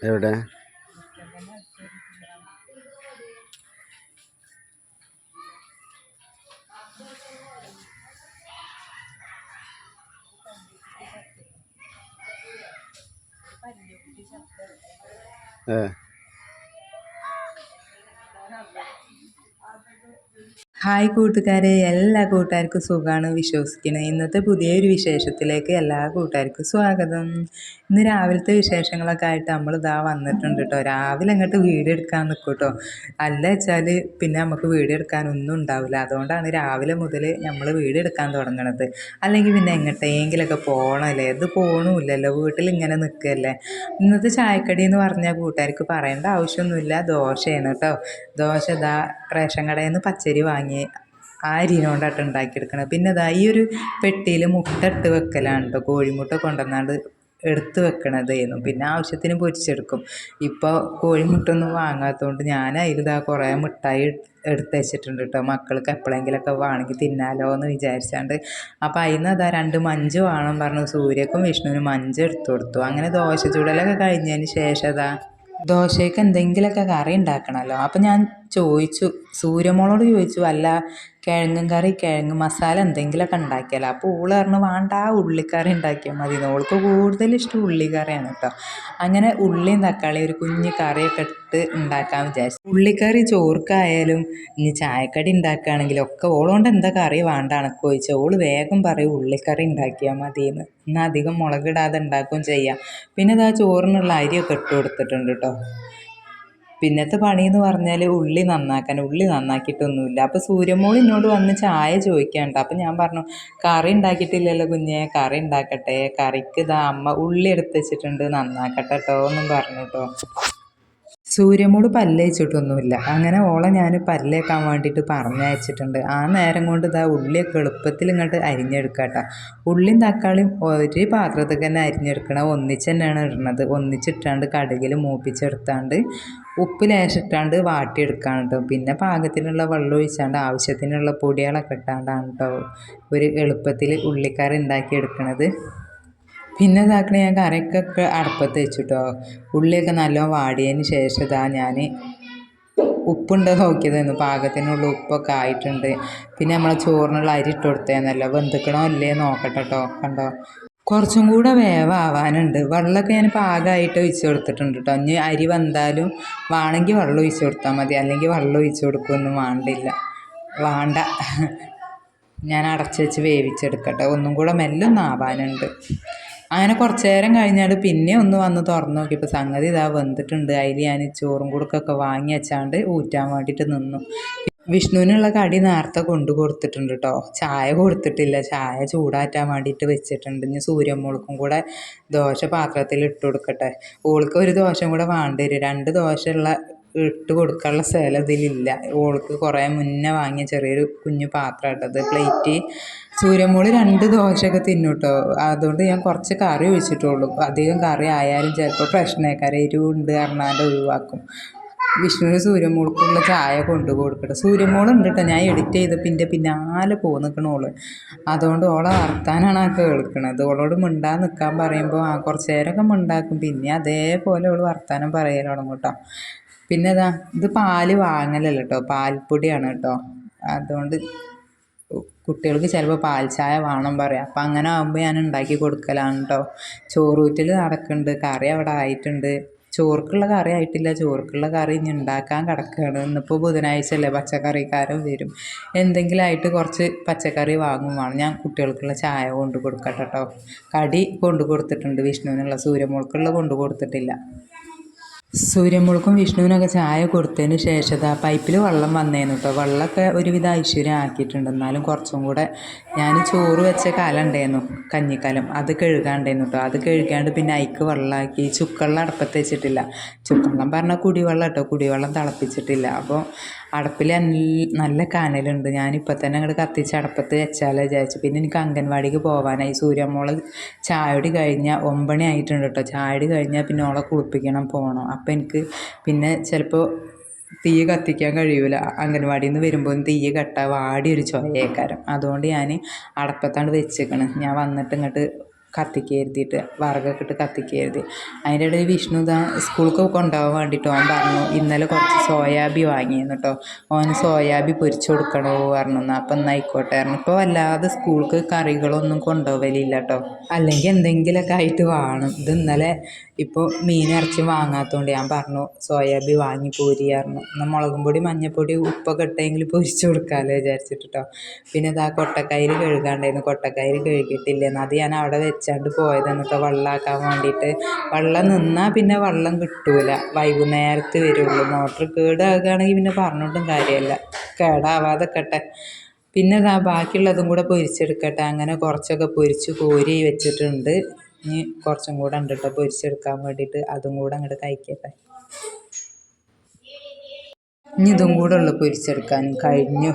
എവിടെ? ഹായ് കൂട്ടുകാരെ എല്ലാ കൂട്ടുകാർക്കും സുഖമാണ് വിശ്വസിക്കുന്നത് ഇന്നത്തെ പുതിയൊരു വിശേഷത്തിലേക്ക് എല്ലാ കൂട്ടുകാർക്കും സ്വാഗതം. ഇന്ന് രാവിലത്തെ വിശേഷങ്ങളൊക്കെ ആയിട്ട് നമ്മൾ ഇതാ വന്നിട്ടുണ്ട് കേട്ടോ രാവിലെ അങ്ങോട്ട് വീഡിയോ എടുക്കാൻ നിൽക്കും കേട്ടോ അല്ല വെച്ചാൽ പിന്നെ നമുക്ക് വീഡിയോ എടുക്കാനൊന്നും ഉണ്ടാവില്ല. അതുകൊണ്ടാണ് രാവിലെ മുതൽ നമ്മൾ വീഡിയോ എടുക്കാൻ തുടങ്ങണത്. അല്ലെങ്കിൽ പിന്നെ എങ്ങോട്ടെങ്കിലൊക്കെ പോകണമല്ലേ ഇത് പോകണമില്ലല്ലോ വീട്ടിൽ ഇങ്ങനെ നിൽക്കുകയല്ലേ ഇന്നത്തെ ചായക്കടി എന്ന് പറഞ്ഞാൽ കൂട്ടുകാർക്ക് പറയേണ്ട ആവശ്യമൊന്നുമില്ല. ദോശയാണ് കേട്ടോ ദോശ ഇതാ റേഷൻ കടയിൽ നിന്ന് പച്ചരി വാങ്ങി ആ അരിനോണ്ടാട്ട് ഉണ്ടാക്കിയെടുക്കണത് പിന്നെ ഇതാ ഈ ഒരു പെട്ടിയിൽ മുട്ട ഇട്ട് വെക്കലാണ് കേട്ടോ കോഴിമുട്ട കൊണ്ടുവന്നാണ്ട് എടുത്ത് വെക്കണതായിരുന്നു. പിന്നെ ആവശ്യത്തിന് പൊരിച്ചെടുക്കും. ഇപ്പോൾ കോഴിമുട്ട ഒന്നും വാങ്ങാത്തതുകൊണ്ട് ഞാൻ അതിലിതാ കുറേ മിഠായി എടുത്ത് വെച്ചിട്ടുണ്ട് കേട്ടോ മക്കൾക്ക് എപ്പോഴെങ്കിലൊക്കെ വേണമെങ്കിൽ തിന്നാലോ എന്ന് വിചാരിച്ചാണ്ട്. അപ്പോൾ അതിൽ നിന്ന് അതാ രണ്ട് മഞ്ച് വേണം പറഞ്ഞു. സൂര്യക്കും വിഷ്ണുവിനും മഞ്ച് എടുത്തു കൊടുത്തു. അങ്ങനെ ദോശ ചൂടലൊക്കെ കഴിഞ്ഞതിന് ശേഷം അതാ ദോശയ്ക്ക് എന്തെങ്കിലുമൊക്കെ കറി ഉണ്ടാക്കണമല്ലോ അപ്പം ഞാൻ ചോദിച്ചു. സൂര്യമോളോട് ചോദിച്ചു അല്ല കിഴങ്ങും കറി കിഴങ്ങ് മസാല എന്തെങ്കിലുമൊക്കെ ഉണ്ടാക്കിയാലോ? അപ്പോൾ ഓൾ പറഞ്ഞു വേണ്ട ഉള്ളിക്കറി ഉണ്ടാക്കിയാൽ മതി. ഓൾക്ക് കൂടുതൽ ഇഷ്ടം ഉള്ളിക്കറിയാണ് കേട്ടോ അങ്ങനെ ഉള്ളിയും തക്കാളി ഒരു കുഞ്ഞ് കറിയൊക്കെ ഇട്ട് ഉണ്ടാക്കാൻ വിചാരിച്ചു. ഉള്ളിക്കറി ചോർക്കായാലും ഇനി ചായക്കടി ഉണ്ടാക്കുകയാണെങ്കിലും ഒക്കെ ഓളുകൊണ്ട് എന്താ കറി വേണ്ട എനക്ക് ചോദിച്ചാൽ ഓൾ വേഗം പറയും ഉള്ളിക്കറി ഉണ്ടാക്കിയാൽ മതിയെന്ന് എന്നാൽ അധികം മുളകിടാതെ ഉണ്ടാക്കുകയും ചെയ്യാം. പിന്നെ അത് ആ ചോറിനുള്ള അരിയൊക്കെ ഇട്ട് കൊടുത്തിട്ടുണ്ട് കേട്ടോ പിന്നത്തെ പണി എന്ന് പറഞ്ഞാൽ ഉള്ളി നന്നാക്കാൻ ഉള്ളി നന്നാക്കിയിട്ടൊന്നുമില്ല. അപ്പോൾ സൂര്യമോൾ എന്നോട് വന്ന് ചായ ചോദിക്കാണ്ട അപ്പോൾ ഞാൻ പറഞ്ഞു കറി ഉണ്ടാക്കിയിട്ടില്ലല്ലോ കുഞ്ഞെ കറി ഉണ്ടാക്കട്ടെ. കറിക്ക് ഇതാ അമ്മ ഉള്ളി എടുത്ത് വെച്ചിട്ടുണ്ട് നന്നാക്കട്ടെ കേട്ടോ എന്നും പറഞ്ഞു കേട്ടോ സൂര്യമോട് പല്ലയച്ചിട്ടൊന്നുമില്ല അങ്ങനെ ഓളെ ഞാൻ പല്ലേക്കാൻ വേണ്ടിയിട്ട് പറഞ്ഞയച്ചിട്ടുണ്ട് ആ നേരം കൊണ്ട് ഇതാ ഉള്ളിയൊക്കെ എളുപ്പത്തിൽ ഇങ്ങോട്ട് അരിഞ്ഞെടുക്കാട്ടോ. ഉള്ളിയും തക്കാളിയും ഒരു പാത്രത്തിൽ തന്നെ അരിഞ്ഞെടുക്കണം. ഒന്നിച്ച് തന്നെയാണ് ഇടുന്നത് ഒന്നിച്ചിട്ടാണ്ട് കടുകിൽ മൂപ്പിച്ചെടുത്താണ്ട് ഉപ്പ് ലേശിട്ടാണ്ട് വാട്ടിയെടുക്കുകയാണ് കേട്ടോ പിന്നെ പാകത്തിനുള്ള വെള്ളം ഒഴിച്ചാണ്ട് ആവശ്യത്തിനുള്ള പൊടികളൊക്കെ ഇട്ടാണ്ടാണ് കേട്ടോ ഒരു എളുപ്പത്തിൽ ഉള്ളിക്കറി ഉണ്ടാക്കിയെടുക്കണത്. പിന്നെ ഇതാക്കണേ ഞാൻ കറിക്കൊക്കെ അടുപ്പത്ത് വെച്ചിട്ടോ. ഉള്ളിയൊക്കെ നല്ലോണം വാടിയതിന് ശേഷം ഇതാ ഞാൻ ഉപ്പുണ്ടോ നോക്കിയതായിരുന്നു പാകത്തിനുള്ള ഉപ്പൊക്കെ ആയിട്ടുണ്ട്. പിന്നെ നമ്മൾ ചോറിനുള്ള അരി ഇട്ട് കൊടുത്തേന്നല്ലോ. വെന്തിക്കണോ അല്ലേ നോക്കട്ടെ കേട്ടോ കണ്ടോ? കുറച്ചും കൂടെ വേവാവാനുണ്ട്. വെള്ളമൊക്കെ ഞാൻ പാകമായിട്ട് ഒഴിച്ചു കൊടുത്തിട്ടുണ്ട് കേട്ടോ ഇനി അരി വന്നാലും വേണമെങ്കിൽ വെള്ളം ഒഴിച്ചു കൊടുത്താൽ മതി. അല്ലെങ്കിൽ വെള്ളം ഒഴിച്ചു കൊടുക്കുമൊന്നും വേണ്ടില്ല. വേണ്ട. ഞാൻ അടച്ചു വെച്ച് വേവിച്ചെടുക്കട്ടെ. ഒന്നും കൂടെ മെല്ലെ ഒന്ന് ആവാനുണ്ട് അങ്ങനെ കുറച്ച് നേരം കഴിഞ്ഞാൽ പിന്നെ ഒന്ന് വന്ന് തുറന്നു നോക്കിയപ്പോൾ സംഗതി ഇതാ വന്നിട്ടുണ്ട് അതിൽ ഞാൻ ചോറും കുടുക്കൊക്കെ വാങ്ങി വെച്ചാണ്ട് ഊറ്റാൻ വേണ്ടിയിട്ട് നിന്നു. വിഷ്ണുവിനുള്ള കടി നേരത്തെ കൊണ്ടു കൊടുത്തിട്ടുണ്ട് കേട്ടോ ചായ കൊടുത്തിട്ടില്ല. ചായ ചൂടാറ്റാൻ വേണ്ടിയിട്ട് വെച്ചിട്ടുണ്ട്. ഇനി സൂര്യമ്മോൾക്കും കൂടെ ദോശ പാത്രത്തിൽ ഇട്ട് കൊടുക്കട്ടെ. ഓൾക്ക് ഒരു ദോശം കൂടെ വേണ്ടി വരും. രണ്ട് ദോശയുള്ള ഇട്ട് കൊടുക്കാനുള്ള സ്ഥലം ഇതിലില്ല ഓൾക്ക് കുറേ മുന്നേ വാങ്ങിയ ചെറിയൊരു കുഞ്ഞു പാത്രം ഇട്ടത് പ്ലേറ്റ്. സൂര്യമോൾ രണ്ട് ദോശയൊക്കെ തിന്നു അതുകൊണ്ട് ഞാൻ കുറച്ച് കറി ഒഴിച്ചിട്ടുള്ളൂ. അധികം കറി ആയാലും ചിലപ്പോൾ പ്രശ്നക്കാരെ എരിവുണ്ട് പറഞ്ഞാൽ ഒഴിവാക്കും. വിഷ്ണുവിന് സൂര്യമോൾക്കുള്ള ചായ കൊണ്ടു കൊടുക്കട്ടെ. സൂര്യമോളുണ്ട് കേട്ടോ ഞാൻ എഡിറ്റ് ചെയ്തപ്പോൾ എന്റെ പിന്നാലെ പോയി നിൽക്കണോൾ അതുകൊണ്ട് ഓളെ വർത്താനാണ് ആ കേൾക്കണത്. ഓളോട് മിണ്ടാൻ നിൽക്കാൻ പറയുമ്പോൾ ആ കുറച്ച് നേരമൊക്കെ മിണ്ടാക്കും. പിന്നെ അതേപോലെ ഓൾ വർത്താനം തുടങ്ങും കേട്ടോ പിന്നെ ഇതാ ഇത് പാൽ വാങ്ങലല്ല കേട്ടോ പാൽപ്പൊടിയാണ് കേട്ടോ അതുകൊണ്ട് കുട്ടികൾക്ക് ചിലപ്പോൾ പാൽ ചായ വേണം പറയാം. അപ്പം അങ്ങനെ ആകുമ്പോൾ ഞാൻ ഉണ്ടാക്കി കൊടുക്കലാണ് കേട്ടോ ചോറൂറ്റൽ നടക്കുന്നുണ്ട് കറി അവിടെ ആയിട്ടുണ്ട്. ചോർക്കുള്ള കറി ആയിട്ടില്ല ചോർക്കുള്ള കറി ഇനി ഉണ്ടാക്കാൻ കിടക്കുകയാണ് ഇന്നിപ്പോൾ ബുധനാഴ്ച അല്ലേ പച്ചക്കറിക്കാരൻ വരും. എന്തെങ്കിലും ആയിട്ട് കുറച്ച് പച്ചക്കറി വാങ്ങും വേണം. ഞാൻ കുട്ടികൾക്കുള്ള ചായ കൊണ്ട് കൊടുക്കട്ടെ കേട്ടോ കടി കൊണ്ട് കൊടുത്തിട്ടുണ്ട് വിഷ്ണുവിനുള്ള സൂര്യമോൾക്കുള്ള കൊണ്ട് കൊടുത്തിട്ടില്ല. സൂര്യമുൾക്കും വിഷ്ണുവിനൊക്കെ ചായ കൊടുത്തതിന് ശേഷം ആ പൈപ്പിൽ വെള്ളം വന്നേന്നു കേട്ടോ വെള്ളമൊക്കെ ഒരുവിധ ഐശ്വര്യം ആക്കിയിട്ടുണ്ട് എന്നാലും കുറച്ചും കൂടെ ഞാൻ ചോറ് വെച്ച കലം ഉണ്ടായിരുന്നു കഞ്ഞിക്കലം. അത് കഴുകാണ്ടായിരുന്നു കേട്ടോ അത് കഴുകാണ്ട് പിന്നെ അയിക്ക് വെള്ളമാക്കി ചുക്കവെള്ളം അടുപ്പത്ത് വെച്ചിട്ടില്ല. ചുക്കവെള്ളം പറഞ്ഞാൽ കുടിവെള്ളം കേട്ടോ കുടിവെള്ളം തിളപ്പിച്ചിട്ടില്ല. അപ്പോൾ അടുപ്പിൽ നല്ല കനലുണ്ട്. ഞാനിപ്പോൾ തന്നെ അങ്ങോട്ട് കത്തിച്ച് അടപ്പത്ത് വെച്ചാലോ വിചാരിച്ചു. പിന്നെ എനിക്ക് അംഗൻവാടിക്ക് പോകാനായി സൂര്യമോൾ ചായടി കഴിഞ്ഞാൽ ഒമ്പണി ആയിട്ടുണ്ട് കേട്ടോ. ചായടി കഴിഞ്ഞാൽ പിന്നെ ഓളെ കുളിപ്പിക്കണം പോകണം അപ്പോൾ എനിക്ക് പിന്നെ ചിലപ്പോൾ തീ കത്തിക്കാൻ കഴിയൂല. അംഗൻവാടിയിൽ നിന്ന് വരുമ്പോൾ തീ കട്ട വാടി ഒരു ചൊയയേക്കാരം അതുകൊണ്ട് ഞാൻ അടപ്പത്താണ് വെച്ചേക്കണ്. ഞാൻ വന്നിട്ട് ഇങ്ങോട്ട് കത്തിക്ക് കരുതിയിട്ട് വിറകൊക്കെ ഇട്ട് കത്തിക്ക് കരുതി. അതിന്റെ ഇടയിൽ വിഷ്ണു സ്കൂൾക്ക് കൊണ്ടുപോകാൻ വേണ്ടിയിട്ട് ഓൻ പറഞ്ഞു ഇന്നലെ കുറച്ച് സോയാബി വാങ്ങിയിരുന്നു കേട്ടോ ഓന് സോയാബി പൊരിച്ചു കൊടുക്കണോ? പറഞ്ഞു. എന്നാൽ അപ്പം എന്നാൽ ആയിക്കോട്ടെ. പറഞ്ഞു. ഇപ്പോൾ വല്ലാതെ സ്കൂൾക്ക് കറികളൊന്നും കൊണ്ടുപോകലില്ല കേട്ടോ അല്ലെങ്കിൽ എന്തെങ്കിലുമൊക്കെ ആയിട്ട് വേണം. ഇത് ഇന്നലെ ഇപ്പോൾ മീൻ ഇറച്ചി വാങ്ങാത്തതുകൊണ്ട് ഞാൻ പറഞ്ഞു സോയാബീൻ വാങ്ങി പോരി പറഞ്ഞു. എന്നാൽ മുളകും പൊടി മഞ്ഞൾപ്പൊടി ഉപ്പൊക്കെ ഇട്ടെങ്കിൽ പൊരിച്ചു കൊടുക്കാമല്ലോ വിചാരിച്ചിട്ട് കേട്ടോ പിന്നെ ഇതാ കൊട്ടക്കൈര് കഴുകാണ്ടായിരുന്നു. കൊട്ടക്കൈര് കഴുകിയിട്ടില്ലെന്ന്. അത് ഞാൻ അവിടെ വെച്ചാണ്ട് പോയതാണ് കേട്ടോ വെള്ളമാക്കാൻ വേണ്ടിയിട്ട് വെള്ളം നിന്നാൽ പിന്നെ വെള്ളം കിട്ടൂല. വൈകുന്നേരത്ത് വരുള്ളൂ. മോട്ടർ കേടാകുകയാണെങ്കിൽ പിന്നെ പറഞ്ഞിട്ടും കാര്യമില്ല കേടാവാതെക്കട്ടെ. പിന്നെ ഇതാ ബാക്കിയുള്ളതും കൂടെ പൊരിച്ചെടുക്കട്ടെ. അങ്ങനെ കുറച്ചൊക്കെ പൊരിച്ച് കോരി വെച്ചിട്ടുണ്ട്. ഇനി കുറച്ചും കൂടെ ഉണ്ട് കേട്ടോ പൊരിച്ചെടുക്കാൻ വേണ്ടിയിട്ട് അതും കൂടെ അങ്ങോട്ട് കഴിക്കട്ടെ. ഇനി ഇതും കൂടെ ഉള്ളു പൊരിച്ചെടുക്കാൻ കഴിഞ്ഞു.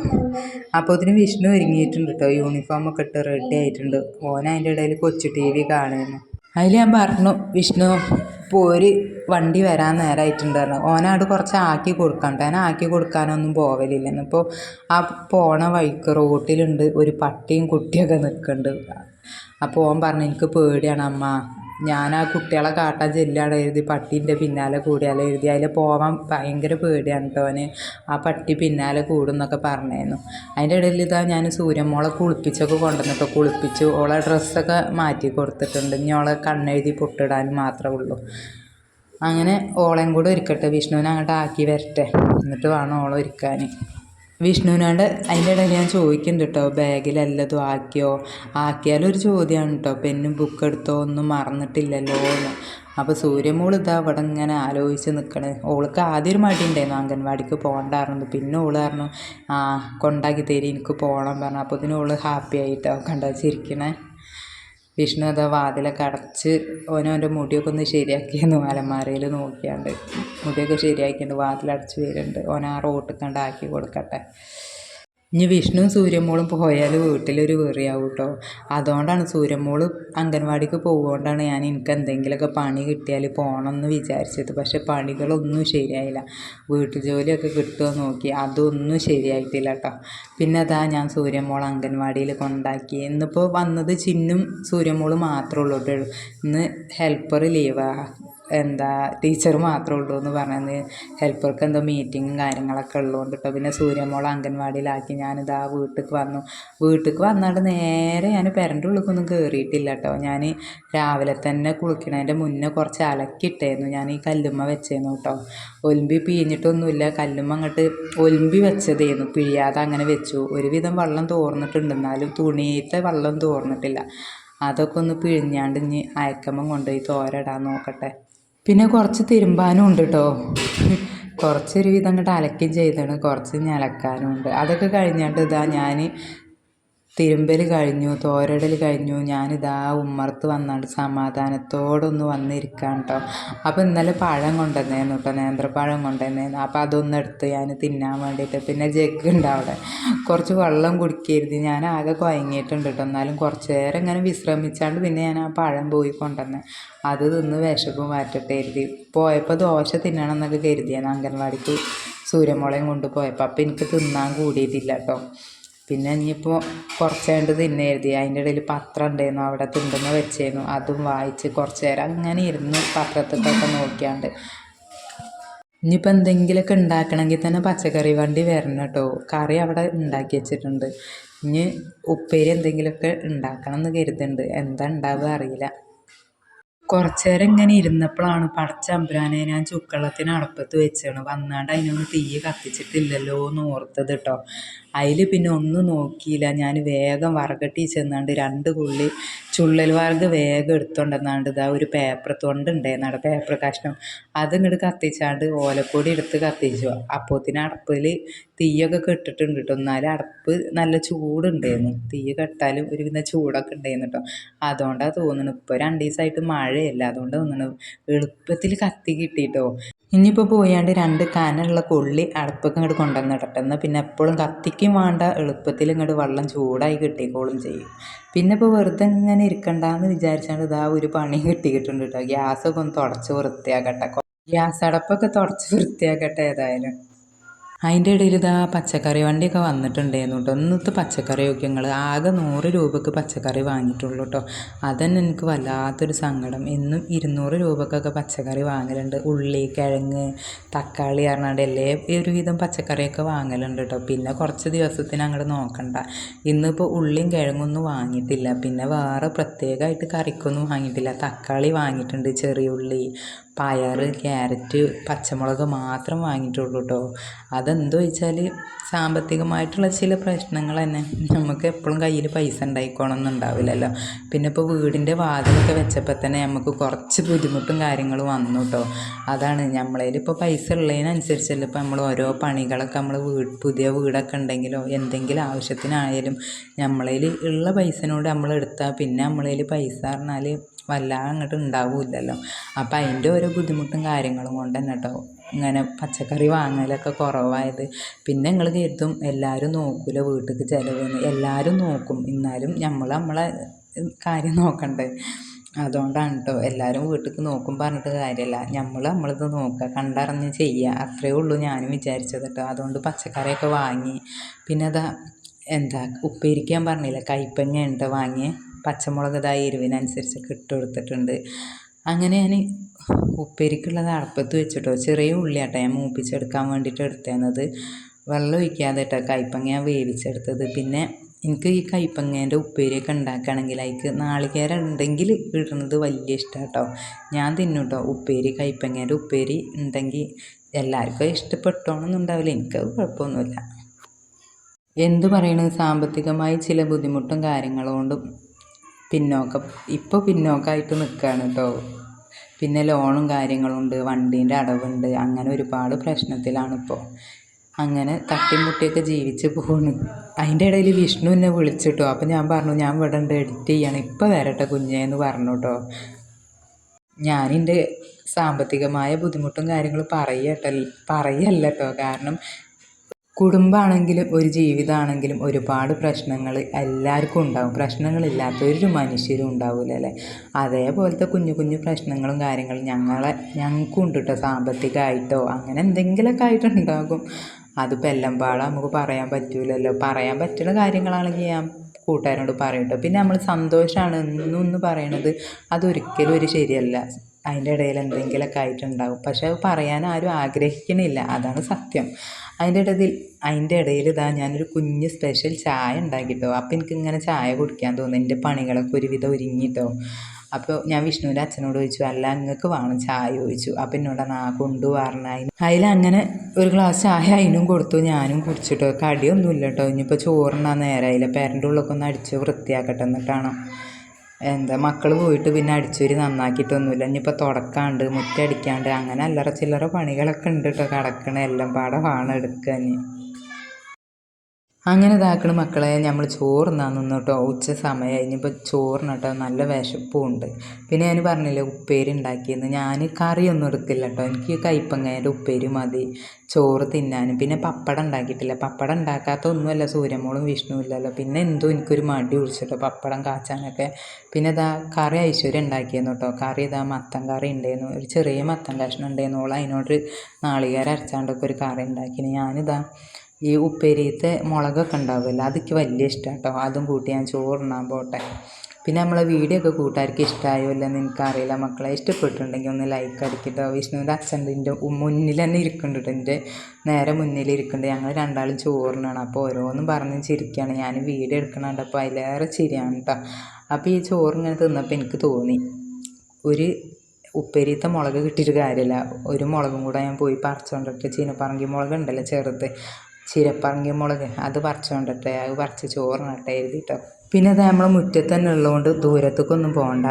അപ്പോൾ ഇതിന് വിഷ്ണു ഒരുങ്ങിയിട്ടുണ്ട് കേട്ടോ യൂണിഫോം ഒക്കെ ഇട്ട് റെഡി ആയിട്ടുണ്ട്. ഓൻ അതിന്റെ ഇടയിൽ കൊച്ചു ടി വി കാണുന്നു. അതിൽ ഞാൻ പറഞ്ഞു വിഷ്ണു പോര് വണ്ടി വരാൻ നേരമായിട്ടുണ്ട് പറഞ്ഞു. ഓനാട് കുറച്ച് ആക്കി കൊടുക്കണ്ട ഞാൻ ആക്കി കൊടുക്കാനൊന്നും പോവലില്ലെന്ന്. ഇപ്പോൾ ആ പോണ വഴിക്ക് റോട്ടിലുണ്ട് ഒരു പട്ടിയും കുട്ടിയൊക്കെ നിൽക്കുന്നുണ്ട് അപ്പോൾ ഓൻ പറഞ്ഞു എനിക്ക് പേടിയാണ് അമ്മ. ഞാൻ ആ കുട്ടികളെ കാട്ടാൻ ചെല്ലുകയാണ് എഴുതി പട്ടീന്റെ പിന്നാലെ കൂടിയാലോ എഴുതി അതിൽ പോവാൻ ഭയങ്കര പേടിയാണ് കേട്ടോ അവന് ആ പട്ടി പിന്നാലെ കൂടും എന്നൊക്കെ പറഞ്ഞായിരുന്നു അതിന്റെ ഇടയിൽ ഇതാ ഞാൻ സൂര്യമോളെ കുളിപ്പിച്ചൊക്കെ കൊണ്ടുവന്നിട്ട് കുളിപ്പിച്ചു. ഓളെ ഡ്രസ്സൊക്കെ മാറ്റി കൊടുത്തിട്ടുണ്ട്. ഇനി ഓളെ കണ്ണെഴുതി പൊട്ടിടാൻ മാത്രമേ ഉള്ളൂ. അങ്ങനെ ഓളെയും കൂടെ ഒരുക്കട്ടെ. വിഷ്ണുവിനെ അങ്ങോട്ട് ആക്കി വരട്ടെ. എന്നിട്ട് വേണം ഓളെ ഒരുക്കാൻ. വിഷ്ണുവിനോട് അതിന്റെ ഇടയിൽ ഞാൻ ചോദിക്കുന്നുണ്ട് കേട്ടോ ബാഗിൽ എല്ലതും ആക്കിയോ? ആക്കിയാലൊരു ചോദ്യമാണ് കേട്ടോ പെന്നും ബുക്ക് എടുത്തോ ഒന്നും മറന്നിട്ടില്ലല്ലോ എന്ന്. അപ്പോൾ സൂര്യമോൾ ഇതാ അവിടെ ഇങ്ങനെ ആലോചിച്ച് നിൽക്കണത് ഓൾക്ക് ആദ്യം ഒരു മടി ഉണ്ടായിരുന്നു അംഗൻവാടിക്ക് പോകണ്ടായിരുന്നു പിന്നെ ഓൾ പറഞ്ഞു ആ കൊണ്ടാക്കി തരി എനിക്ക് പോകണം പറഞ്ഞു. അപ്പോൾ ഇതിന് ഓൾ ഹാപ്പി ആയിട്ടോ കണ്ടോ ചിരിക്കണേ. വിഷ്ണു അതാ വാതിലൊക്കെ അടച്ച് ഓനവന്റെ മുടിയൊക്കെ ഒന്ന് ശരിയാക്കിയെന്ന് അലമാരയിൽ നോക്കിയാണ്ട്. മുടിയൊക്കെ ശരിയാക്കിയിട്ട് വാതിലടച്ച് വരുന്നുണ്ട്. ഓനാ റോട്ടിൽ കണ്ടാക്കി കൊടുക്കട്ടെ. ഇനി വിഷ്ണുവും സൂര്യമോളും പോയാൽ വീട്ടിലൊരു വെറിയാവും കേട്ടോ അതുകൊണ്ടാണ് സൂര്യമോൾ അംഗൻവാടിക്ക് പോകുകൊണ്ടാണ് ഞാൻ എനിക്ക് എന്തെങ്കിലുമൊക്കെ പണി കിട്ടിയാൽ പോകണമെന്ന് വിചാരിച്ചത്. പക്ഷെ പണികളൊന്നും ശരിയായില്ല. വീട്ടു ജോലിയൊക്കെ കിട്ടുമോ നോക്കി. അതൊന്നും ശരിയായിട്ടില്ല കേട്ടോ പിന്നെ അതാ ഞാൻ സൂര്യമോൾ അംഗൻവാടിയിൽ കൊണ്ടാക്കി. ഇന്നിപ്പോൾ വന്നത് ചിന്നും സൂര്യമോൾ മാത്രമേ ഉള്ളൂ കേട്ടോ. ഇന്ന് ഹെൽപ്പർ ലീവാണ് എന്താ ടീച്ചർ മാത്രമേ ഉള്ളൂ എന്ന് പറഞ്ഞത്. ഹെൽപ്പർക്ക് എന്തോ മീറ്റിങ്ങും കാര്യങ്ങളൊക്കെ ഉള്ളതുകൊണ്ട് കേട്ടോ പിന്നെ സൂര്യമോൾ അംഗൻവാടിയിലാക്കി ഞാനിതാ വീട്ടിലേക്ക് വന്നു. വീട്ടിലേക്ക് വന്നാണ്ട് നേരെ ഞാൻ പെരന്റെ ഉള്ളിലേക്കൊന്നും കയറിയിട്ടില്ല കേട്ടോ ഞാൻ രാവിലെ തന്നെ കുളിക്കണതിന്റെ മുന്നേ കുറച്ച് അലക്കിയിട്ടായിരുന്നു ഞാൻ ഈ കല്ലുമ്മ വെച്ചേന്നു കേട്ടോ ഒലുമ്പി പിഴിഞ്ഞിട്ടൊന്നുമില്ല കല്ലുമ്മ അങ്ങോട്ട് ഒലുമ്പി വെച്ചതായിരുന്നു പിഴിയാതെ അങ്ങനെ വെച്ചു. ഒരുവിധം വെള്ളം തോർന്നിട്ടുണ്ട്. എന്നാലും തുണിയിലത്തെ വെള്ളം തോർന്നിട്ടില്ല. അതൊക്കെ ഒന്ന് പിഴിഞ്ഞാണ്ട് ഇനി അയക്കമ്മ കൊണ്ടുപോയി തോരടാൻ നോക്കട്ടെ. പിന്നെ കുറച്ച് തിരുമ്പാനും ഉണ്ട് കേട്ടോ കുറച്ചൊരു വിധം അങ്ങോട്ട് അലക്കുകയും ചെയ്തതാണ് കുറച്ച് ഇനി അലക്കാനും ഉണ്ട് അതൊക്കെ കഴിഞ്ഞിട്ട് ഇതാ ഞാൻ തിരുമ്പൽ കഴിഞ്ഞു തോരടൽ കഴിഞ്ഞു. ഞാനിതാ ഉമ്മർത്ത് വന്നാണ്ട് സമാധാനത്തോടൊന്ന് വന്നിരിക്കാം കേട്ടോ അപ്പോൾ ഇന്നലെ പഴം കൊണ്ടുവന്നേന്നു കേട്ടോ നേന്ത്രപ്പഴം കൊണ്ടുവന്നേന്നു. അപ്പോൾ അതൊന്ന് എടുത്ത് ഞാൻ തിന്നാൻ വേണ്ടിയിട്ട്. പിന്നെ ജഗ് ഉണ്ട് അവിടെ. കുറച്ച് വെള്ളം കുടിക്കരുത്. ഞാൻ ആകെ കുഴങ്ങിയിട്ടുണ്ട് കേട്ടോ എന്നാലും കുറച്ച് നേരം ഇങ്ങനെ വിശ്രമിച്ചാണ്ട് പിന്നെ ഞാൻ ആ പഴം പോയി കൊണ്ടുവന്നെ അത് തിന്ന് വിശപ്പ് മാറ്റട്ടെ കരുതി. പോയപ്പോൾ ദോശ തിന്നണം എന്നൊക്കെ കരുതിയാണ് അംഗൻവാടിക്ക് സൂര്യമുളയും കൊണ്ടുപോയപ്പോൾ അപ്പോൾ എനിക്ക് തിന്നാൻ കൂടിയിട്ടില്ല കേട്ടോ പിന്നെ ഇനിയിപ്പോൾ കുറച്ചുകൊണ്ട് തിന്നെ എഴുതി അതിന്റെ ഇടയിൽ പത്രം ഉണ്ടായിരുന്നു. അവിടെ തുണ്ടെന്ന് വെച്ചേനു. അതും വായിച്ച് കുറച്ച് നേരം അങ്ങനെ ഇരുന്ന് പത്രത്തിലൊക്കെ നോക്കിയാണ്ട്. ഇനിയിപ്പോൾ എന്തെങ്കിലുമൊക്കെ ഉണ്ടാക്കണമെങ്കിൽ തന്നെ പച്ചക്കറി വണ്ടി വരണം കേട്ടോ. കറി അവിടെ ഉണ്ടാക്കി വെച്ചിട്ടുണ്ട്. ഇനി ഉപ്പേരി എന്തെങ്കിലുമൊക്കെ ഉണ്ടാക്കണം എന്ന് കരുതുന്നുണ്ട്. എന്താ ഉണ്ടാവുക അറിയില്ല. കുറച്ച് നേരം ഇങ്ങനെ ഇരുന്നപ്പോഴാണ് പടച്ചമ്പുരാനെ ഞാൻ ചുക്കളത്തിന് അടുപ്പത്ത് വെച്ചാണ് വന്നാണ്ട് അതിനൊന്നും തീ കത്തിച്ചിട്ടില്ലല്ലോ എന്ന് ഓർത്തത് കേട്ടോ അതിൽ പിന്നെ ഒന്നും നോക്കിയില്ല. ഞാൻ വേഗം വറകട്ടി ചെന്നാണ്ട് രണ്ട് പുള്ളി ചുള്ളൽ വാർഗ് വേഗം എടുത്തുകൊണ്ടെന്നാണ്ട് ഇതാ ഒരു പേപ്പർ തൊണ്ടുണ്ടായിരുന്നു അവിടെ പേപ്പർ കഷ്ണം. അതിങ്ങോട്ട് കത്തിച്ചാണ്ട് ഓലപ്പൊടി എടുത്ത് കത്തിച്ചു. അപ്പോത്തിന് അടുപ്പിൽ തീയൊക്കെ കെട്ടിട്ടുണ്ട് കേട്ടോ എന്നാലും അടുപ്പ് നല്ല ചൂടുണ്ടായിരുന്നു തീ കെട്ടാലും ഒരു വിധ ചൂടൊക്കെ ഉണ്ടായിരുന്നു കേട്ടോ അതുകൊണ്ടാണ് തോന്നുന്നത് ഇപ്പോൾ രണ്ട് ദിവസമായിട്ട് മഴയല്ല അതുകൊണ്ട് തോന്നുന്നു എളുപ്പത്തിൽ കത്തി കിട്ടിയിട്ടോ ഇനിയിപ്പോൾ പോയാണ്ട് രണ്ട് കനുള്ള കൊള്ളി അടുപ്പൊക്കെ ഇങ്ങോട്ട് കൊണ്ടുവന്നിടട്ടെ എന്നാൽ പിന്നെ എപ്പോഴും കത്തിക്കും വേണ്ട എളുപ്പത്തിൽ ഇങ്ങോട്ട് വെള്ളം ചൂടായി കിട്ടിക്കോളും ചെയ്യും. പിന്നെ ഇപ്പോൾ വെറുതെ ഇങ്ങനെ ഇരിക്കണ്ടെന്ന് വിചാരിച്ചാണ്ട് ഇതാ ഒരു പണി കിട്ടിയിട്ടുണ്ട് കേട്ടോ ഗ്യാസൊക്കെ ഒന്ന് തുടച്ച് വൃത്തിയാക്കട്ടെ. ഗ്യാസ് അടപ്പൊക്കെ തുടച്ച് വൃത്തിയാക്കട്ടെ ഏതായാലും. അതിന്റെ ഇടയിൽ ഇതാ പച്ചക്കറി വണ്ടിയൊക്കെ വന്നിട്ടുണ്ടായിരുന്നു കേട്ടോ. ഇന്നത്തെ പച്ചക്കറി ഒക്കെ ഞങ്ങൾ ആകെ നൂറ് രൂപക്ക് പച്ചക്കറി വാങ്ങിയിട്ടുള്ളൂ കേട്ടോ. അതന്നെ എനിക്ക് വല്ലാത്തൊരു സങ്കടം. എന്നും ഇരുന്നൂറ് രൂപക്കൊക്കെ പച്ചക്കറി വാങ്ങലുണ്ട്. ഉള്ളി കിഴങ്ങ് തക്കാളി പറഞ്ഞാണ്ട് എല്ലാ ഒരുവിധം പച്ചക്കറിയൊക്കെ വാങ്ങലുണ്ട് കേട്ടോ. പിന്നെ കുറച്ച് ദിവസത്തിന് അങ്ങോട്ട് നോക്കണ്ട. ഇന്നിപ്പോൾ ഉള്ളിയും കിഴങ്ങും ഒന്നും വാങ്ങിയിട്ടില്ല. പിന്നെ വേറെ പ്രത്യേകമായിട്ട് കറിക്കൊന്നും വാങ്ങിയിട്ടില്ല. തക്കാളി വാങ്ങിയിട്ടുണ്ട് ചെറിയ ഉള്ളി. പയർ ക്യാരറ്റ് പച്ചമുളക് മാത്രം വാങ്ങിയിട്ടുള്ളൂ കേട്ടോ അതെന്തു വെച്ചാൽ സാമ്പത്തികമായിട്ടുള്ള ചില പ്രശ്നങ്ങൾ തന്നെ. നമുക്ക് എപ്പോഴും കയ്യിൽ പൈസ ഉണ്ടായിക്കോണമെന്ന് ഉണ്ടാവില്ലല്ലോ. പിന്നെ ഇപ്പോൾ വീടിന്റെ വാതിലൊക്കെ വെച്ചപ്പോൾ തന്നെ നമുക്ക് കുറച്ച് ബുദ്ധിമുട്ടും കാര്യങ്ങളും വന്നു കേട്ടോ അതാണ് നമ്മളതിൽ ഇപ്പോൾ പൈസ ഉള്ളതിനനുസരിച്ചല്ലോ ഇപ്പോൾ നമ്മൾ ഓരോ പണികളൊക്കെ നമ്മൾ വീട് പുതിയ വീടൊക്കെ ഉണ്ടെങ്കിലോ എന്തെങ്കിലും ആവശ്യത്തിനായാലും നമ്മളതിൽ ഉള്ള പൈസനോട് നമ്മൾ എടുത്താൽ പിന്നെ നമ്മളതിൽ പൈസ പറഞ്ഞാൽ വല്ലാതെ അങ്ങോട്ട് ഉണ്ടാവില്ലല്ലോ. അപ്പം അതിന്റെ ഓരോ ബുദ്ധിമുട്ടും കാര്യങ്ങളും കൊണ്ട് തന്നെ കേട്ടോ ഇങ്ങനെ പച്ചക്കറി വാങ്ങലൊക്കെ കുറവായത്. പിന്നെ നിങ്ങൾ കരുതും എല്ലാവരും നോക്കില്ല വീട്ടിലേക്ക് ചിലവെന്ന്. എല്ലാവരും നോക്കും. എന്നാലും നമ്മൾ നമ്മളെ കാര്യം നോക്കണ്ടേ. അതുകൊണ്ടാണ് കേട്ടോ എല്ലാവരും വീട്ടിലേക്ക് നോക്കും പറഞ്ഞിട്ട് കാര്യമല്ല നമ്മൾ നമ്മളിത് നോക്കുക കണ്ടറിഞ്ഞ് ചെയ്യുക അത്രയേ ഉള്ളൂ ഞാനും വിചാരിച്ചത് കേട്ടോ അതുകൊണ്ട് പച്ചക്കറിയൊക്കെ വാങ്ങി. പിന്നെ അതാ എന്താ ഉപ്പേരിക്കാൻ പറഞ്ഞില്ല? കയ്പ്പങ്ങ ഉണ്ട് വാങ്ങി പച്ചമുളക് ഇതാ എരിവിനനുസരിച്ചൊക്കെ ഇട്ട് കൊടുത്തിട്ടുണ്ട് അങ്ങനെ ഞാൻ ഉപ്പേരിക്കുള്ളത് അടുപ്പത്ത് വെച്ചിട്ടോ ചെറിയ ഉള്ളിയാട്ടോ ഞാൻ മൂപ്പിച്ചെടുക്കാൻ വേണ്ടിയിട്ട് എടുത്തേന്നത്. വെള്ളം ഒഴിക്കാതെ കേട്ടോ കയ്പ്പങ്ങ ഞാൻ വേവിച്ചെടുത്തത്. പിന്നെ എനിക്ക് ഈ കയ്പ്പങ്ങേന്റെ ഉപ്പേരിയൊക്കെ ഉണ്ടാക്കുകയാണെങ്കിൽ അതിക്ക് നാളികേരം ഉണ്ടെങ്കിൽ ഇടുന്നത് വലിയ ഇഷ്ടമാണ് കേട്ടോ ഞാൻ തിന്നു കേട്ടോ ഉപ്പേരി കയ്പ്പങ്ങേന്റെ ഉപ്പേരി ഉണ്ടെങ്കിൽ എല്ലാവർക്കും ഇഷ്ടപ്പെട്ടോണമെന്നുണ്ടാവില്ല എനിക്ക് കുഴപ്പമൊന്നുമില്ല. എന്തു പറയണത് സാമ്പത്തികമായി ചില ബുദ്ധിമുട്ടും കാര്യങ്ങളും കൊണ്ടും പിന്നോക്കം ഇപ്പോൾ പിന്നോക്കമായിട്ട് നിൽക്കുകയാണ് കേട്ടോ പിന്നെ ലോണും കാര്യങ്ങളുണ്ട് വണ്ടീന്റെ അടവുണ്ട് അങ്ങനെ ഒരുപാട് പ്രശ്നത്തിലാണിപ്പോൾ അങ്ങനെ തട്ടിമുട്ടിയൊക്കെ ജീവിച്ച് പോകുന്നു അതിന്റെ ഇടയിൽ വിഷ്ണു എന്നെ വിളിച്ചിട്ടോ അപ്പോൾ ഞാൻ പറഞ്ഞു ഞാൻ ഇവിടെ ഉണ്ട് എഡിറ്റ് ചെയ്യണം ഇപ്പോൾ വരട്ടെ കുഞ്ഞേ എന്ന് പറഞ്ഞു കേട്ടോ ഞാനെന്റെ സാമ്പത്തികമായ ബുദ്ധിമുട്ടും കാര്യങ്ങളും പറയട്ട പറയല്ല കാരണം കുടുംബമാണെങ്കിലും ഒരു ജീവിതമാണെങ്കിലും ഒരുപാട് പ്രശ്നങ്ങൾ എല്ലാവർക്കും ഉണ്ടാവും. പ്രശ്നങ്ങളില്ലാത്ത ഒരു മനുഷ്യരും ഉണ്ടാവില്ല അല്ലേ? അതേപോലത്തെ കുഞ്ഞു കുഞ്ഞു പ്രശ്നങ്ങളും കാര്യങ്ങളും ഞങ്ങളെ ഞങ്ങൾക്കും ഉണ്ട് കേട്ടോ സാമ്പത്തികമായിട്ടോ അങ്ങനെ എന്തെങ്കിലുമൊക്കെ ആയിട്ടുണ്ടാകും. അതിപ്പോൾ എല്ലാം പാടെ നമുക്ക് പറയാൻ പറ്റൂലല്ലോ. പറയാൻ പറ്റുന്ന കാര്യങ്ങളാണെങ്കിൽ ഞാൻ കൂട്ടുകാരോട് പറയട്ടോ പിന്നെ നമ്മൾ സന്തോഷമാണ് എന്നും എന്ന് പറയണത്. അതൊരിക്കലും ഒരു ശരിയല്ല. അതിന്റെ ഇടയിൽ എന്തെങ്കിലുമൊക്കെ ആയിട്ടുണ്ടാകും. പക്ഷെ അത് പറയാൻ ആരും ആഗ്രഹിക്കണില്ല. അതാണ് സത്യം. അതിന്റെ ഇടയിൽ അതിന്റെ ഇടയിൽ ഇതാ ഞാനൊരു കുഞ്ഞ് സ്പെഷ്യൽ ചായ ഉണ്ടാക്കിട്ടോ. അപ്പോൾ എനിക്കിങ്ങനെ ചായ കുടിക്കാൻ തോന്നി എന്റെ പണികളൊക്കെ ഒരുവിധം ഒരുങ്ങിട്ടോ. അപ്പോൾ ഞാൻ വിഷ്ണുവിന്റെ അച്ഛനോട് ചോദിച്ചു അല്ല അങ്ങക്ക് വേണം ചായ? ചോദിച്ചു. അപ്പം എന്നോട് ആ കൊണ്ടുപോകാറുണ്ടായി അതിലങ്ങനെ ഒരു ഗ്ലാസ് ചായ അതിനും കൊടുത്തു. ഞാനും കുടിച്ചിട്ടോ. കടിയൊന്നുമില്ല കേട്ടോ. ഇനിയിപ്പോൾ ചോറിനാ നേരമായില്ല പേരന്റെ ഉള്ളൊക്കെ ഒന്ന് അടിച്ച് വൃത്തിയാക്കട്ടെ എന്നിട്ടാണ്. എന്താ മക്കൾ പോയിട്ട് പിന്നെ അടിച്ചൂരി നന്നാക്കിയിട്ടൊന്നുമില്ല. ഇനിയിപ്പോൾ തുടക്കാണ്ട് മുറ്റടിക്കാണ്ട് അങ്ങനെ അല്ലറ ചില്ലറ പണികളൊക്കെ ഉണ്ട് കേട്ടോ കിടക്കണ എല്ലാം പാടെ വേണം എടുക്കാൻ അങ്ങനെ ഇതാക്കണ മക്കളെ. നമ്മൾ ചോറുന്നാൻ നിന്നു കേട്ടോ ഉച്ച സമയം ഇനിയിപ്പോൾ ചോറിന് കേട്ടോ നല്ല വിശപ്പും ഉണ്ട് പിന്നെ ഞാൻ പറഞ്ഞില്ലേ ഉപ്പേരി ഉണ്ടാക്കിയെന്ന് ഞാൻ കറിയൊന്നും എടുക്കില്ല കേട്ടോ എനിക്ക് കയ്പ്പങ്ങേന്റെ ഉപ്പേരി മതി. ചോറ് തിന്നാനും. പിന്നെ പപ്പടം ഉണ്ടാക്കിയിട്ടില്ല പപ്പടം ഉണ്ടാക്കാത്ത ഒന്നുമല്ല സൂര്യമോളും വിഷ്ണു ഇല്ലല്ലോ. പിന്നെ എന്തോ എനിക്കൊരു മടി പിടിച്ചിട്ടോ പപ്പടം കാച്ചാനൊക്കെ. പിന്നെ ഇതാ കറി ഐശ്വര്യം ഉണ്ടാക്കിയെന്ന് കേട്ടോ കറി ഇതാ മത്തൻ കറി ഉണ്ടായിരുന്നു ഒരു ചെറിയ മത്തൻ കഷ്ണം ഉണ്ടായിരുന്നു ഓൾ അതിനോട് നാളികേരം അരച്ചാണ്ടൊക്കെ ഒരു കറി ഉണ്ടാക്കിന് ഞാനിതാ ഈ ഉപ്പേരിയത്തെ മുളകൊക്കെ ഉണ്ടാവുമല്ലോ. അതൊക്കെ വലിയ ഇഷ്ടമാണ് കേട്ടോ അതും കൂട്ടി ഞാൻ ചോറുണ്ണാൻ പോട്ടെ. പിന്നെ നമ്മളെ വീഡിയോ ഒക്കെ കൂട്ടുകാർക്ക് ഇഷ്ടമായോ ഇല്ലെന്ന് എനിക്കറിയില്ല. മക്കളെ ഇഷ്ടപ്പെട്ടിട്ടുണ്ടെങ്കിൽ ഒന്ന് ലൈക്ക് അടിക്കട്ടോ. വിഷ്ണുവിന്റെ അച്ഛന്റെ എന്റെ മുന്നിൽ തന്നെ ഇരിക്കുന്നുണ്ട്. എന്റെ നേരെ മുന്നിൽ ഇരിക്കുന്നുണ്ട്. ഞങ്ങൾ രണ്ടാളും ചോറിനാണ് അപ്പോൾ ഓരോന്നും പറഞ്ഞ് ചിരിക്കുകയാണ്. ഞാൻ വീഡിയോ എടുക്കണുണ്ട് അപ്പോൾ അതിലേറെ ചിരിയാണ് കേട്ടോ അപ്പോൾ ഈ ചോറ് ഇങ്ങനെ തിന്നപ്പോൾ എനിക്ക് തോന്നി. ഒരു ഉപ്പേരിത്തെ മുളക് കിട്ടിയിട്ട് കാര്യമില്ല. ഒരു മുളകും കൂടെ ഞാൻ പോയി പറിച്ചുകൊണ്ടിട്ട് ചീനപ്പറങ്കി മുളക് ഉണ്ടല്ലോ ചെറുത്. ചീരപ്പറങ്കി മുളക്. അത് പറിച്ചുകൊണ്ടിട്ടെ അത് പറിച്ച് ചോറിനട്ടെ എഴുതിട്ടോ. പിന്നെ അത് നമ്മൾ മുറ്റത്ത് തന്നെ ഉള്ളതുകൊണ്ട് ദൂരത്തേക്കൊന്നും പോകണ്ട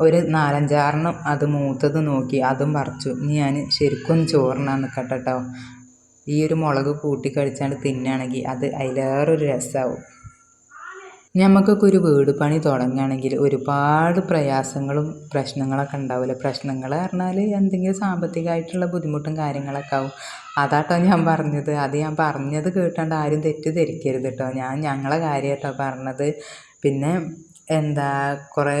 ഒരു നാലഞ്ചാറെണ്ണം അത് മൂത്തത് നോക്കി അതും പറിച്ചു. ഇനി ഞാൻ ശരിക്കും ചോറിനാ ചോറിനാൻ നിൽക്കട്ടെ കേട്ടോ ഈ ഒരു മുളക് കൂട്ടി കഴിച്ചാണ്ട് തിന്നുകയാണെങ്കിൽ അത് അതിലേറൊരു രസമാവും ഞമ്മക്കൊക്കെ ഒരു വീട് പണി തുടങ്ങുകയാണെങ്കിൽ ഒരുപാട് പ്രയാസങ്ങളും പ്രശ്നങ്ങളൊക്കെ ഉണ്ടാവില്ല? പ്രശ്നങ്ങൾ പറഞ്ഞാൽ എന്തെങ്കിലും സാമ്പത്തികമായിട്ടുള്ള ബുദ്ധിമുട്ടും കാര്യങ്ങളൊക്കെ ആവും. അതാട്ടോ ഞാൻ പറഞ്ഞത്. അത് ഞാൻ പറഞ്ഞത് കേട്ടാണ്ട് ആരും തെറ്റിദ്ധരിക്കരുത് കേട്ടോ ഞാൻ ഞങ്ങളെ കാര്യമായിട്ടോ പറഞ്ഞത്. പിന്നെ എന്താ കുറേ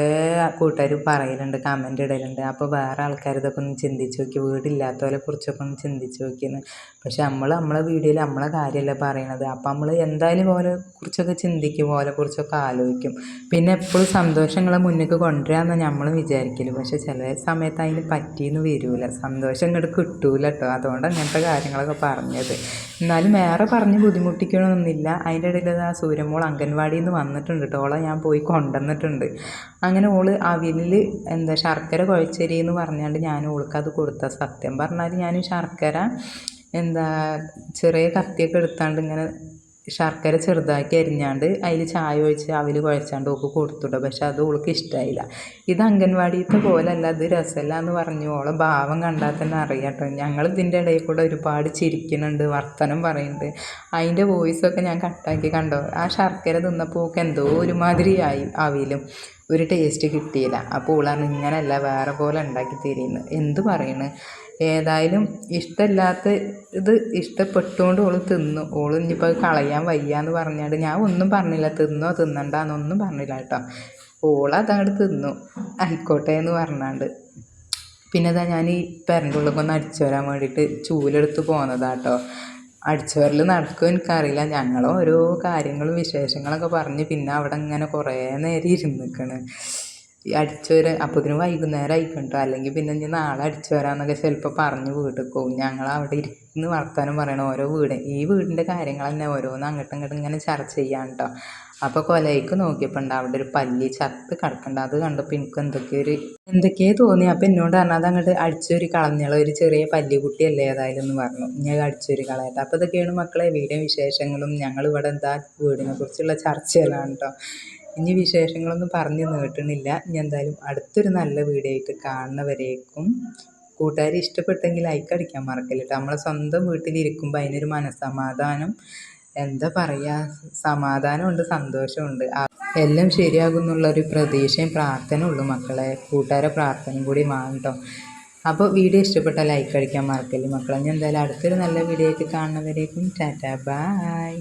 കൂട്ടുകാർ പറയലുണ്ട് കമന്റ് ഇടലുണ്ട്. അപ്പോൾ വേറെ ആൾക്കാർ ഇതൊക്കെ ഒന്ന് ചിന്തിച്ച് നോക്കി. വീടില്ലാത്തവരെ കുറിച്ചൊക്കെ ഒന്ന് ചിന്തിച്ച് നോക്കിയെന്ന് പക്ഷെ നമ്മൾ നമ്മളെ വീഡിയോയിൽ നമ്മളെ കാര്യമല്ല പറയണത്. അപ്പോൾ നമ്മൾ എന്തായാലും ഓലെ കുറിച്ചൊക്കെ ചിന്തിക്കും ഓലെ കുറിച്ചൊക്കെ ആലോചിക്കും. പിന്നെ എപ്പോഴും സന്തോഷങ്ങളെ മുന്നേക്ക് കൊണ്ടുവരാമെന്ന് നമ്മൾ വിചാരിക്കൽ. പക്ഷെ ചില സമയത്ത് അതിന് പറ്റിയെന്ന് വരില്ല സന്തോഷം ഇങ്ങോട്ട് കിട്ടൂല കേട്ടോ അതുകൊണ്ട് അങ്ങനത്തെ കാര്യങ്ങളൊക്കെ പറഞ്ഞത്. എന്നാലും വേറെ പറഞ്ഞ് ബുദ്ധിമുട്ടിക്കണമെന്നില്ല അതിന്റെ ഇടയിൽ ആ സൂര്യമോൾ അംഗൻവാടിയിൽ നിന്ന് വന്നിട്ടുണ്ട് കേട്ടോ ഓളെ ഞാൻ പോയി കൊണ്ടുവന്നിട്ടുണ്ട് അങ്ങനെ ഓൾ അവിലിൽ എന്താ ശർക്കര കുഴച്ചരി എന്ന് പറഞ്ഞാണ്ട് ഞാൻ ഓൾക്ക് അത് കൊടുത്ത. സത്യം പറഞ്ഞാൽ ഞാൻ ശർക്കര എന്താ ചെറിയ കത്തിയൊക്കെ എടുത്താണ്ട് ഇങ്ങനെ ശർക്കര ചെറുതാക്കി അരിഞ്ഞാണ്ട് അതിൽ ചായ ഒഴിച്ച് അവിൽ കുഴച്ചാണ്ട് ഓക്ക് കൊടുത്തുട്ടോ. പക്ഷെ അത് ഓൾക്ക് ഇഷ്ടമായില്ല ഇത് അംഗൻവാടിയത്തെ പോലല്ല അത് രസമല്ല എന്ന് പറഞ്ഞു. ഓളെ ഭാവം കണ്ടാൽ തന്നെ അറിയാട്ടോ ഞങ്ങൾ ഇതിന്റെ ഇടയിൽ കൂടെ ഒരുപാട് ചിരിക്കുന്നുണ്ട് വർത്തനം പറയുന്നുണ്ട് അതിന്റെ വോയിസൊക്കെ ഞാൻ കട്ടാക്കി കണ്ടോ? ആ ശർക്കര തിന്നപ്പോൾ ഓക്ക് എന്തോ ഒരുമാതിരിയായി അവിലും ഒരു ടേസ്റ്റ് കിട്ടിയില്ല. അപ്പോൾ ഓളാണ് ഇങ്ങനെയല്ല വേറെ പോലെ ഉണ്ടാക്കി തരുന്നത് എന്ത് പറയണ്? ഏതായാലും ഇഷ്ടമില്ലാത്ത ഇത് ഇഷ്ടപ്പെട്ടുകൊണ്ട് ഓൾ തിന്നു. ഓൾ ഇനിയിപ്പോൾ കളയാൻ വയ്യ എന്ന് പറഞ്ഞാണ്ട് ഞാൻ ഒന്നും പറഞ്ഞില്ല. തിന്നോ തിന്നണ്ടെന്നൊന്നും പറഞ്ഞില്ല കേട്ടോ. ഓൾ അതങ്ങോട്ട് തിന്നു. ആയിക്കോട്ടെ എന്ന് പറഞ്ഞാണ്ട്. പിന്നെ ഇതാ ഞാൻ ഈ പെരന്റെ ഒന്ന് അടിച്ചു വരാൻ വേണ്ടിയിട്ട് ചൂലെടുത്ത് പോന്നതാട്ടോ അടിച്ചു വരൽ നടക്കും എനിക്കറിയില്ല. ഞങ്ങൾ ഓരോ കാര്യങ്ങളും വിശേഷങ്ങളൊക്കെ പറഞ്ഞ് പിന്നെ അവിടെ ഇങ്ങനെ കുറേ നേരം ഇരുന്നിക്കണ് അടിച്ചു വരാൻ അപ്പോഴത്തേനും വൈകുന്നേരം ആയിക്കണ്ടോ അല്ലെങ്കിൽ പിന്നെ ഇനി നാളെ അടിച്ചു വരാമെന്നൊക്കെ ചിലപ്പോൾ പറഞ്ഞ് വീട്ടിൽ പോകും ഞങ്ങൾ അവിടെ ഇരുന്ന് വർത്താനം പറയണം ഓരോ വീട്. ഈ വീടിന്റെ കാര്യങ്ങൾ തന്നെ ഓരോന്ന് അങ്ങോട്ടും ഇങ്ങോട്ടും ഇങ്ങനെ ചർച്ച ചെയ്യാൻ കേട്ടോ അപ്പോൾ കൊലയ്ക്ക് നോക്കിയപ്പോൾ ഉണ്ട് അവിടെ ഒരു പല്ലി ചത്ത് കിടക്കണ്ട. അത് കണ്ടപ്പോൾ എനിക്ക് എന്തൊക്കെയോ ഒരു എന്തൊക്കെയോ തോന്നി. അപ്പോൾ എന്നോട് പറഞ്ഞാൽ അത് അങ്ങോട്ട് അടിച്ചൊരു കളഞ്ഞുള്ള ഒരു ചെറിയ പല്ലിക്കുട്ടിയല്ലേ ഏതായാലും എന്ന് പറഞ്ഞു. ഞാൻ അടിച്ചൊരു കളയട്ടെ. അപ്പോൾ ഇതൊക്കെയാണ് മക്കളെ വീടിന്റെ വിശേഷങ്ങളും. ഞങ്ങൾ ഇവിടെ എന്താ വീടിനെ കുറിച്ചുള്ള ചർച്ചകളാണ് കേട്ടോ ഇനി വിശേഷങ്ങളൊന്നും പറഞ്ഞു നീട്ടണില്ല ഇനി എന്തായാലും അടുത്തൊരു നല്ല വീഡിയോ ആയിട്ട് കാണുന്നവരേക്കും കൂട്ടുകാർ ഇഷ്ടപ്പെട്ടെങ്കിൽ ലൈക്ക് അടിക്കാൻ മറക്കല്ല കേട്ടോ നമ്മളെ സ്വന്തം വീട്ടിലിരിക്കുമ്പോൾ അതിനൊരു മനസ്സമാധാനം എന്താ പറയുക സമാധാനമുണ്ട് സന്തോഷമുണ്ട്. എല്ലാം ശരിയാകും എന്നുള്ളൊരു പ്രതീക്ഷയും പ്രാർത്ഥന ഉള്ളു മക്കളെ. കൂട്ടുകാരെ പ്രാർത്ഥനയും കൂടി വേണം അപ്പോൾ വീഡിയോ ഇഷ്ടപ്പെട്ട ലൈക്ക് അടിക്കാൻ മറക്കല്ലേ മക്കളെ. ഞാൻ എന്തായാലും അടുത്തൊരു നല്ല വീഡിയോ ആയിട്ട് കാണുന്നവരേക്കും ടാറ്റാ ബായ്